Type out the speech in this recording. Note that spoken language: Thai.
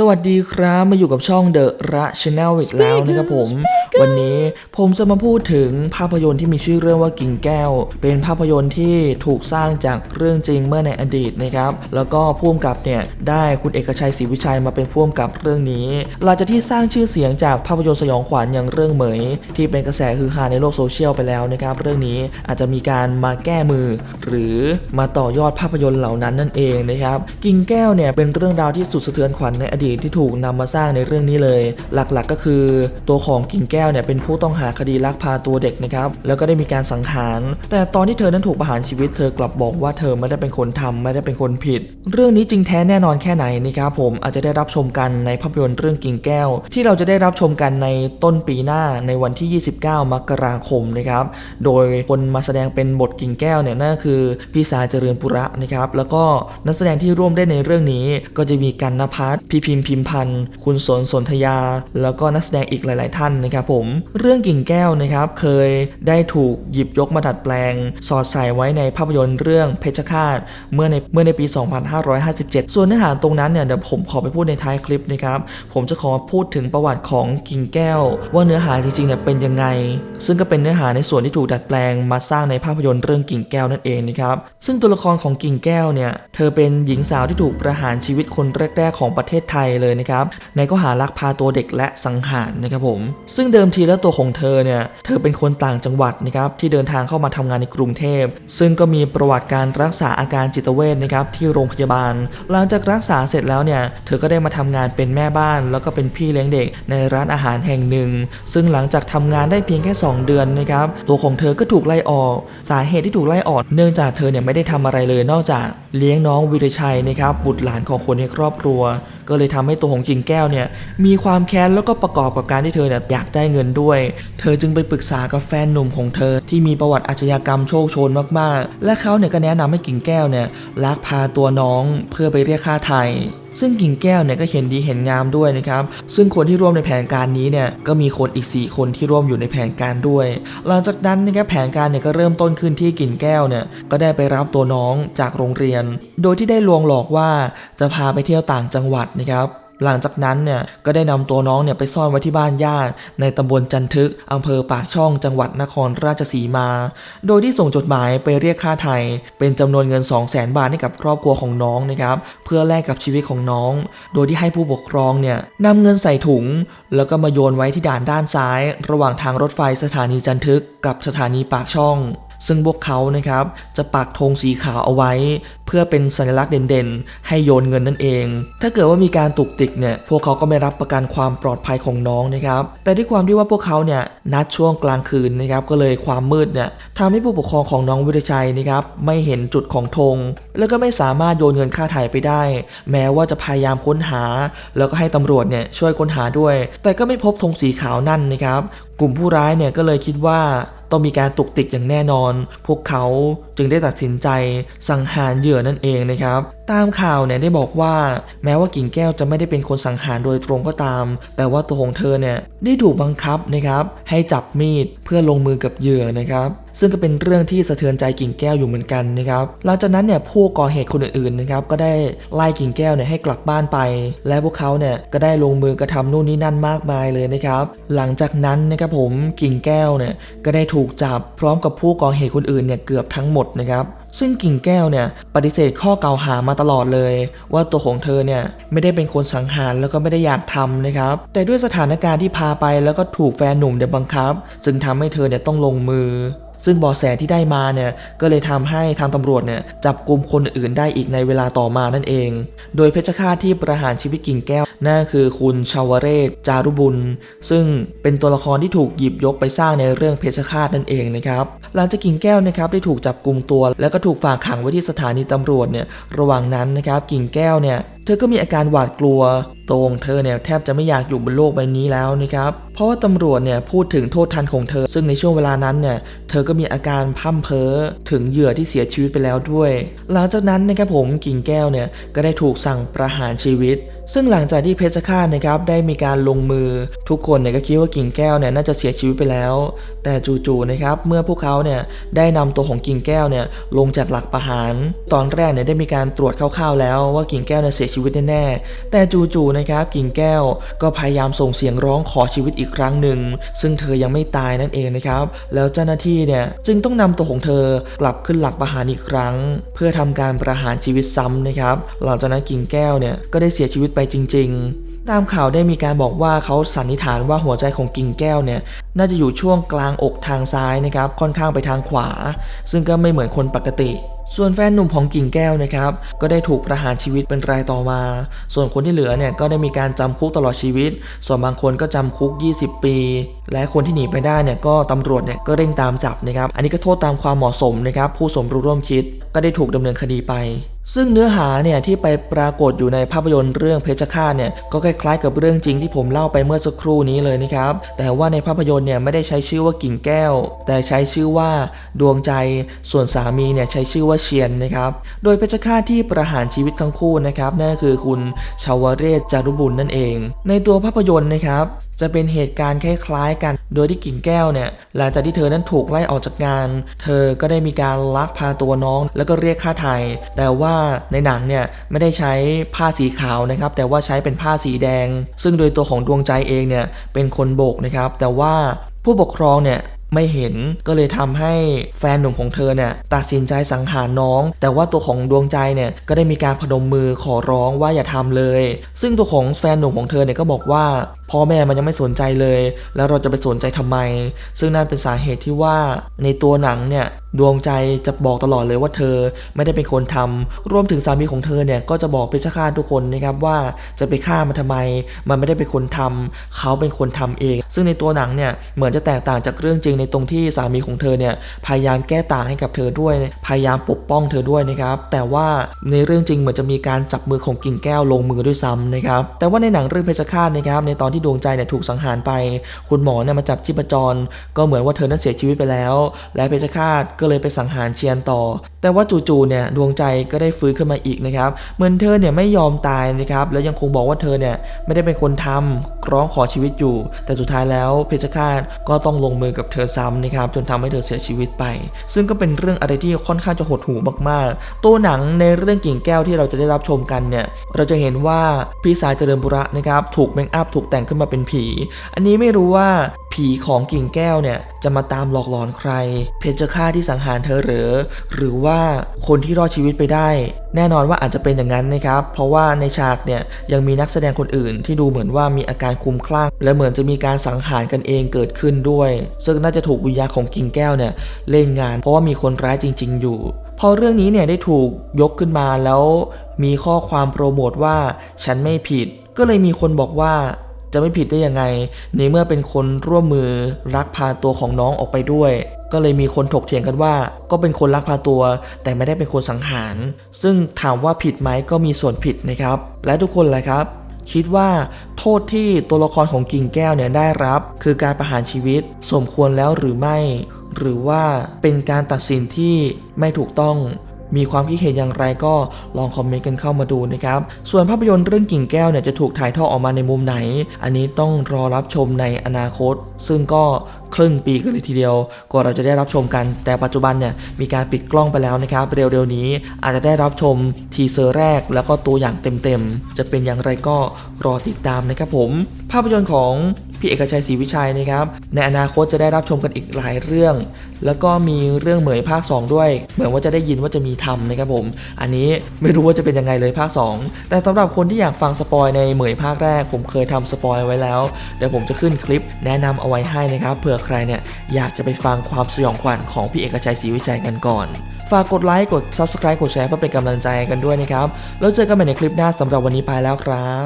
สวัสดีครับมาอยู่กับช่องเดอะระชแนลอีกแล้วนะครับผม วันนี้ผมจะมาพูดถึงภาพยนตร์ที่มีชื่อเรื่องว่ากิ่งแก้ว เป็นภาพยนตร์ที่ถูกสร้างจากเรื่องจริงเมื่อในอดีตนะครับ แล้วก็พ่วงกับเนี่ยได้คุณเอกชัยศรีวิชัยมาเป็นพ่วงกับเรื่องนี้ หลังจากที่สร้างชื่อเสียงจากภาพยนตร์สยองขวัญอย่างเรื่องเหมย ที่เป็นกระแสฮือฮาในโลกโซเชียลไปแล้วนะครับ เรื่องนี้อาจจะมีการมาแก้มือ หรือมาต่อยอดภาพยนตร์เหล่านั้นนั่นเองนะครับ กิ่งแก้วเนี่ยเป็นเรื่องราวที่สุดสะเทือนขวัญในอดีตที่ถูกนำมาสร้างในเรื่องนี้เลย หลักๆก็คือ ตัวของกิ่งแก้วเนี่ยเป็นผู้ต้องหาคดีลักพาตัวเด็กนะครับแล้วก็ได้มีการสังหาร แต่ตอนที่เธอนั้นถูกประหารชีวิตเธอกลับบอกว่าเธอไม่ได้เป็นคนทำไม่ได้เป็นคนผิด เรื่องนี้จริงแท้แน่นอนแค่ไหนนะครับผมอาจจะได้รับชมกันในภาพยนตร์เรื่องกิ่งแก้ว ที่เราจะได้รับชมกันในต้นปีหน้าในวันที่ 29 มกราคมนะครับโดยคนมาแสดงเป็นบทกิ่งแก้วเนี่ยนั่นคือพี่สายเจริญปุระนะครับแล้วก็นักแสดงที่ร่วมได้ในเรื่องนี้ก็จะมีกันนภัสพีพิมพิมพันธ์ คุณสนสนธยา แล้วก็นักแสดงอีกหลาย ๆ ท่านนะครับผม เรื่องกิ่งแก้วนะครับเคยได้ถูกหยิบยกมาดัดแปลง สอดใส่ไว้ในภาพยนตร์เรื่องเพชรฆาตเมื่อในเมื่อในปี 2557 ส่วนเนื้อหาตรงนั้นเนี่ยเดี๋ยวผมขอไปพูดในท้ายคลิปนะครับผมจะขอพูดถึงประวัติของกิ่งแก้ว ว่าเนื้อหาจริง ๆ เนี่ยเป็นยังไง ซึ่งก็เป็นเนื้อหาในส่วนที่ถูกดัดแปลงมาสร้างในภาพยนตร์เรื่องกิ่งแก้วนั่นเองนะครับซึ่งตัวละครของกิ่งแก้วเนี่ยเธอเป็นหญิงสาวที่ถูกประหารชีวิตคนแรก ๆ ของประเทศไทยเลยนะครับในข้อหาลักพาตัวเด็กและสังหารนะครับผม ซึ่งเดิมทีแล้วตัวของเธอเนี่ยเธอเป็นคนต่างจังหวัดนะครับที่เดินทางเข้ามาทำงานในกรุงเทพ ซึ่งก็มีประวัติการรักษาอาการจิตเวชนะครับที่โรงพยาบาล หลังจากรักษาเสร็จแล้วเนี่ยเธอก็ได้มาทำงานเป็นแม่บ้าน แล้วก็เป็นพี่เลี้ยงเด็กในร้านอาหารแห่งหนึ่ง ซึ่งหลังจากทำงานได้เพียงแค่ 2 เดือนนะครับตัวของเธอก็ถูกไล่ออก สาเหตุที่ถูกไล่ออก เนื่องจากเธอเนี่ยไม่ได้ทำอะไรเลยนอกจากเลี้ยงน้องวิรชัยนะครับบุตรหลานของคนในครอบครัว ก็เลยททำให้ตัวของกิ่งแก้วเนี่ยมีความแค้นแล้วก็ประกอบกับการที่เธอเนี่ยอยากได้เงินด้วย เธอจึงไปปรึกษากับแฟนหนุ่มของเธอที่มีประวัติอาชญากรรมโชคชนมากๆ และเขาเนี่ยก็แนะนำให้กิ่งแก้วเนี่ยลักพาตัวน้องเพื่อไปเรียกค่าไทย ซึ่งกิ่งแก้วเนี่ยก็เห็นดีเห็นงามด้วยนะครับ ซึ่งคนที่ร่วมในแผนการนี้เนี่ยก็มีคนอีก 4 คนที่ร่วมอยู่ในแผนการด้วย หลังจากนั้นนะครับแผนการเนี่ยก็เริ่มต้นขึ้นที่กิ่งแก้วเนี่ยก็ได้ไปรับตัวน้องจากโรงเรียน โดยที่ได้ลวงหลอกว่าจะพาไปเที่ยวต่างจังหวัดนะครับ หลังจากนั้นเนี่ยก็ได้นำตัวน้องเนี่ยไปซ่อนไว้ที่บ้านญาติในตำบลจันทึกอำเภอปากช่องจังหวัดนครราชสีมา โดยที่ส่งจดหมายไปเรียกค่าไทย เป็นจำนวนเงิน 2 0 0 0 0 0บาทให้กับครอบครัวของน้องนะครับเพื่อแลกกับชีวิตของน้อง โดยที่ให้ผู้ปกครองเนี่ยนำเงินใส่ถุง แล้วก็มาโยนไว้ที่ด่านด้านซ้าย ระหว่างทางรถไฟสถานีจันทึกกับสถานีปากช่อง ซึ่งพวกเขานะครับจะปักธงสีขาวเอาไว้ เพื่อเป็นสัญลักษณ์เด่นๆ ให้โยนเงินนั่นเอง ถ้าเกิดว่ามีการตุกติกเนี่ยพวกเขาก็ไม่รับประกันความปลอดภัยของน้องนะครับ แต่ด้วยความที่ว่าพวกเขาเนี่ยนัดช่วงกลางคืนนะครับก็เลยความมืดเนี่ยทำให้ผู้ปกครองของน้องวิรชัยนะครับไม่เห็นจุดของธงแล้วก็ไม่สามารถโยนเงินค่าถ่ายไปได้ แม้ว่าจะพยายามค้นหา แล้วก็ให้ตำรวจเนี่ยช่วยค้นหาด้วย แต่ก็ไม่พบธงสีขาวนั่นนะครับ กลุ่มผู้ร้ายเนี่ยก็เลยคิดว่า ต้องมีการตุกติกอย่างแน่นอน พวกเขาจึงได้ตัดสินใจสังหารเหยื่อนั่นเองนะครับ ตามข่าวเนี่ยได้บอกว่า แม้ว่ากิ่งแก้วจะไม่ได้เป็นคนสังหารโดยตรงก็ตาม แต่ว่าตัวของเธอเนี่ยได้ถูกบังคับนะครับ ให้จับมีดเพื่อลงมือกับเหยื่อนะครับ ซึ่งก็เป็นเรื่องที่สะเทือนใจกิ่งแก้วอยู่เหมือนกันนะครับหลังจากนั้นเนี่ยผู้ก่อเหตุคนอื่นๆนะครับก็ได้ไล่กิ่งแก้วเนี่ยให้กลับบ้านไป และพวกเขาเนี่ยก็ได้ลงมือกระทำนู่นนี่นั่นมากมายเลยนะครับ หลังจากนั้นนะครับผมกิ่งแก้วเนี่ยก็ได้ถูกจับพร้อมกับผู้ก่อเหตุคนอื่นเนี่ยเกือบทั้งหมดนะครับซึ่งกิ่งแก้วเนี่ยปฏิเสธข้อกล่าวหามาตลอดเลย ว่าตัวของเธอเนี่ยไม่ได้เป็นคนสังหารแล้วก็ไม่ได้อยากทำนะครับ แต่ด้วยสถานการณ์ที่พาไปแล้วก็ถูกแฟนหนุ่มเนี่ยบังคับจึงทำให้เธอเนี่ยต้องลงมือ ซึ่งเบาะแสที่ได้มาเนี่ยก็เลยทำให้ทางตำรวจเนี่ยจับกลุ่มคนอื่นได้อีกในเวลาต่อมานั่นเอง โดยเพชฌฆาตที่ประหารชีวิตกิ่งแก้วนั่นคือคุณชาวเรศจารุบุญ ซึ่งเป็นตัวละครที่ถูกหยิบยกไปสร้างในเรื่องเพชฌฆาตนั่นเองนะครับหลังจากกิ่งแก้วนะครับได้ถูกจับกลุ่มตัว แล้วก็ถูกฝากขังไว้ที่สถานีตำรวจเนี่ยระหว่างนั้นนะครับกิ่งแก้วเนี่ย เธอก็มีอาการหวาดกลัว ตรงเธอเนี่ยแทบจะไม่อยากอยู่บนโลกใบนี้แล้วนะครับ เพราะว่าตำรวจเนี่ยพูดถึงโทษทันของเธอ ซึ่งในช่วงเวลานั้นเนี่ยเธอก็มีอาการพั่มเพ้อถึงเหยื่อที่เสียชีวิตไปแล้วด้วย หลังจากนั้นนะครับผมกิ่งแก้วเนี่ยก็ได้ถูกสั่งประหารชีวิต ซึ่งหลังจากที่เพชรฆาตนะครับได้มีการลงมือ ทุกคนเนี่ยก็คิดว่ากิ่งแก้วเนี่ยน่าจะเสียชีวิตไปแล้ว แต่จู่ๆนะครับเมื่อพวกเขาเนี่ยได้นำตัวของกิ่งแก้วเนี่ยลงจากหลักประหาร ตอนแรกเนี่ยได้มีการตรวจคร่าวๆแล้วว่ากิ่งแก้วเนี่ยเสียชีวิตแน่ๆแต่จู่ๆนะครับกิ่งแก้วก็พยายามส่งเสียงร้องขอชีวิตอีกครั้งหนึ่ง ซึ่งเธอยังไม่ตายนั่นเองนะครับ แล้วเจ้าหน้าที่เนี่ยจึงต้องนำตัวของเธอกลับขึ้นหลักประหารอีกครั้ง เพื่อทำการประหารชีวิตซ้ำนะครับ หลังจากนั้นกิ่งแก้วเนี่ยก็ได้เสียชีวิตไปจริง ๆ ตามข่าวได้มีการบอกว่าเขาสันนิษฐานว่าหัวใจของกิ่งแก้วเนี่ยน่าจะอยู่ช่วงกลางอกทางซ้ายนะครับค่อนข้างไปทางขวา ซึ่งก็ไม่เหมือนคนปกติส่วนแฟนหนุ่มของกิ่งแก้วนะครับ ก็ได้ถูกประหารชีวิตเป็นรายต่อมา ส่วนคนที่เหลือเนี่ยก็ได้มีการจำคุกตลอดชีวิต ส่วนบางคนก็จำคุก 20 ปี และคนที่หนีไปได้เนี่ยก็ตำรวจเนี่ยก็เร่งตามจับนะครับ อันนี้ก็โทษตามความเหมาะสมนะครับ ผู้สมรู้ร่วมคิดก็ได้ถูกดำเนินคดีไป ซึ่งเนื้อหาเนี่ยที่ไปปรากฏอยู่ในภาพยนตร์เรื่องเพชฌฆาตเนี่ยก็คล้ายๆกับเรื่องจริงที่ผมเล่าไปเมื่อสักครู่นี้เลยนะครับ แต่ว่าในภาพยนตร์เนี่ยไม่ได้ใช้ชื่อว่ากิ่งแก้ว แต่ใช้ชื่อว่าดวงใจ ส่วนสามีเนี่ยใช้ชื่อว่าเชียนนะครับ โดยเพชฌฆาตที่ประหารชีวิตทั้งคู่นะครับนั่นคือคุณชาวเรศจารุบุญนั่นเอง ในตัวภาพยนตร์นะครับ จะเป็นเหตุการณ์คล้ายๆกัน โดยที่กิ่งแก้วเนี่ยหลังจากที่เธอนั้นถูกไล่ออกจากงาน เธอก็ได้มีการลักพาตัวน้อง แล้วก็เรียกค่าไทยแต่ว่าในหนังเนี่ยไม่ได้ใช้ผ้าสีขาวนะครับ แต่ว่าใช้เป็นผ้าสีแดง ซึ่งโดยตัวของดวงใจเองเนี่ยเป็นคนโบกนะครับ แต่ว่าผู้ปกครองเนี่ยไม่เห็นก็เลยทำให้แฟนหนุ่มของเธอเนี่ยตัดสินใจสังหารน้อง แต่ว่าตัวของดวงใจเนี่ยก็ได้มีการพนมมือขอร้องว่าอย่าทำเลย ซึ่งตัวของแฟนหนุ่มของเธอเนี่ยก็บอกว่าพ่อแม่มันยังไม่สนใจเลย แล้วเราจะไปสนใจทำไม ซึ่งนั่นเป็นสาเหตุที่ว่าในตัวหนังเนี่ยดวงใจจะบอกตลอดเลยว่าเธอไม่ได้เป็นคนทำรวมถึงสามีของเธอเนี่ยก็จะบอกเพชฌฆาตทุกคนนะครับว่าจะไปฆ่ามันทำไม มันไม่ได้เป็นคนทำเขาเป็นคนทำเอง ซึ่งในตัวหนังเนี่ยเหมือนจะแตกต่างจากเรื่องจริงในตรงที่สามีของเธอเนี่ยพยายามแก้ต่างให้กับเธอด้วย พยายามปกป้องเธอด้วยนะครับแต่ว่าในเรื่องจริงเหมือนจะมีการจับมือของกิ่งแก้วลงมือด้วยซ้ำนะครับแต่ว่าในหนังเรื่องเพชฌฆาตนะครับในตอนที่ดวงใจเนี่ยถูกสังหารไป คุณหมอเนี่ยมาจับชีพจร ก็เหมือนว่าเธอนั้นเสียชีวิตไปแล้ว และเพชฌฆาตก็เลยไปสังหารเชียนต่อ แต่ว่าจู่ๆเนี่ยดวงใจก็ได้ฟื้นขึ้นมาอีกนะครับ เหมือนเธอเนี่ยไม่ยอมตายนะครับแล้วยังคงบอกว่าเธอเนี่ยไม่ได้เป็นคนทำร้องขอชีวิตอยู่ แต่สุดท้ายแล้วเพชฌฆาตก็ต้องลงมือกับเธอซ้ำนะครับจนทำให้เธอเสียชีวิตไป ซึ่งก็เป็นเรื่องอะไรที่ค่อนข้างจะหดหู่มากๆ ตัวหนังในเรื่องกิ่งแก้วที่เราจะได้รับชมกันเนี่ยเราจะเห็นว่าพี่สายเจริญบุระนะครับถูกเมคอัพถูกแต่งขึ้นมาเป็นผี อันนี้ไม่รู้ว่าผีของกิ่งแก้วเนี่ยจะมาตามหลอกหลอนใคร เพชฌฆาตที่สังหารเธอหรือ หรือว่าคนที่รอดชีวิตไปได้ แน่นอนว่าอาจจะเป็นอย่างนั้นนะครับ เพราะว่าในฉากเนี่ยยังมีนักแสดงคนอื่น ที่ดูเหมือนว่ามีอาการคลุมคลั่ง และเหมือนจะมีการสังหารกันเองเกิดขึ้นด้วย ซึ่งน่าจะถูกวิญญาณของกิ่งแก้วเนี่ยเล่นงาน เพราะว่ามีคนร้ายจริง ๆ อยู่พอเรื่องนี้เนี่ยได้ถูกยกขึ้นมาแล้วมีข้อความโปรโมทว่าฉันไม่ผิด ก็เลยมีคนบอกว่า จะไม่ผิดได้ยังไง ในเมื่อเป็นคนร่วมมือลักพาตัวของน้องออกไปด้วย ก็เลยมีคนถกเถียงกันว่า ก็เป็นคนลักพาตัว แต่ไม่ได้เป็นคนสังหาร ซึ่งถามว่าผิดไหมก็มีส่วนผิดนะครับ และทุกคนแหละครับคิดว่าโทษที่ตัวละครของกิ่งแก้วเนี่ยได้รับ คือการประหารชีวิตสมควรแล้วหรือไม่ หรือว่าเป็นการตัดสินที่ไม่ถูกต้อง มีความคิดเห็นอย่างไรก็ลองคอมเมนต์กันเข้ามาดูนะครับ ส่วนภาพยนตร์เรื่องกิ่งแก้วเนี่ยจะถูกถ่ายทอดออกมาในมุมไหน อันนี้ต้องรอรับชมในอนาคต ซึ่งก็ครึ่งปีกันเลยทีเดียวกว่าเราจะได้รับชมกัน แต่ปัจจุบันเนี่ยมีการปิดกล้องไปแล้วนะครับเร็วๆนี้อาจจะได้รับชมทีเซอร์แรกแล้วก็ตัวอย่างเต็มๆ จะเป็นอย่างไรก็รอติดตามนะครับผม ภาพยนตร์ของพี่เอกชัยศรีวิชัยนะครับในอนาคตจะได้รับชมกันอีกหลายเรื่อง แล้วก็มีเรื่องเหมยภาค 2 ด้วย เหมือนว่าจะได้ยินว่าจะมีทำนะครับผม อันนี้ไม่รู้ว่าจะเป็นยังไงเลยภาค 2 แต่สำหรับคนที่อยากฟังสปอยในเหมยภาคแรก ผมเคยทำสปอยไว้แล้วเดี๋ยวผมจะขึ้นคลิปแนะนำเอาไว้ให้นะครับเผื่อใครเนี่ยอยากจะไปฟังความสยองขวัญของพี่เอกชัยศรีวิชัยกันก่อน ฝากกดไลค์กด Subscribe กดแชร์เพื่อเป็นกำลังใจกันด้วยนะครับ แล้วเจอกันใหม่ในคลิปหน้าสำหรับวันนี้ไปแล้วครับ